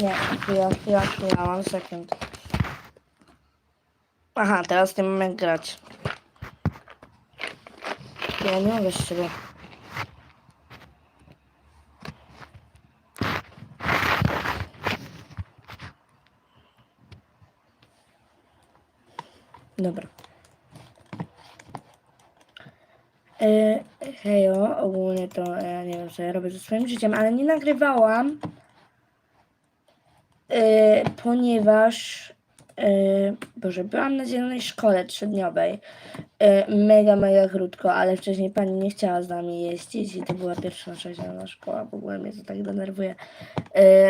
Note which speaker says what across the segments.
Speaker 1: Nie, chwila, chwila, chwila, mam sekund. Aha, teraz nie mam jak grać. Ja nie mogę z siebie. Dobra. E, hejo, ogólnie to ja nie wiem co ja robię ze swoim życiem, ale nie nagrywałam, e, ponieważ e, Boże, byłam na zielonej szkole trzydniowej. E, mega, mega krótko, ale wcześniej pani nie chciała z nami jeździć i to była pierwsza nasza zielona szkoła, w ogóle mnie to tak denerwuje.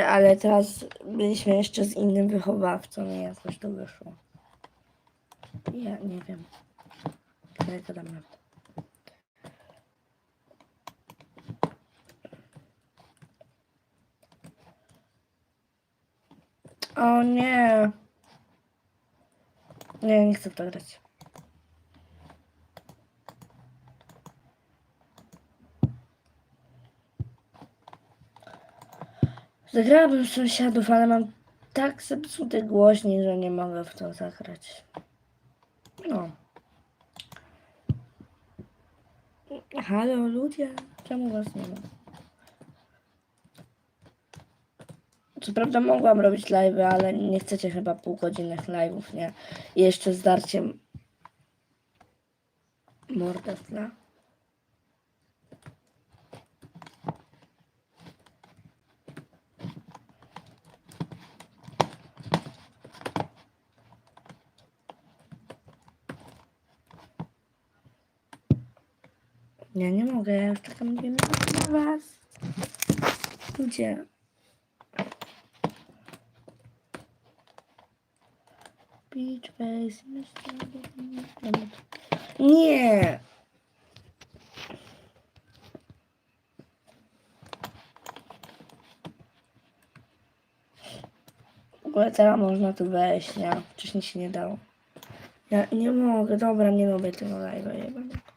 Speaker 1: Ale teraz byliśmy jeszcze z innym wychowawcą i jakoś to wyszło. Ja nie wiem. Ale to dam na O nie. Nie, nie chcę w to grać. Zagrałabym sąsiadów, ale mam tak zepsuty głośnik, że nie mogę w to zagrać. No. Halo ludzie, czemu was nie ma? Co prawda mogłam robić live, ale nie chcecie chyba półgodzinnych live'ów, nie? I jeszcze z tle. Ja nie mogę, ja już czekam minuty na was. Ludzie. Beach face, Nie! W ogóle teraz można tu wejść, nie? Wcześniej się nie dało. Ja nie mogę, dobra, nie lubię tego live'a jebanego.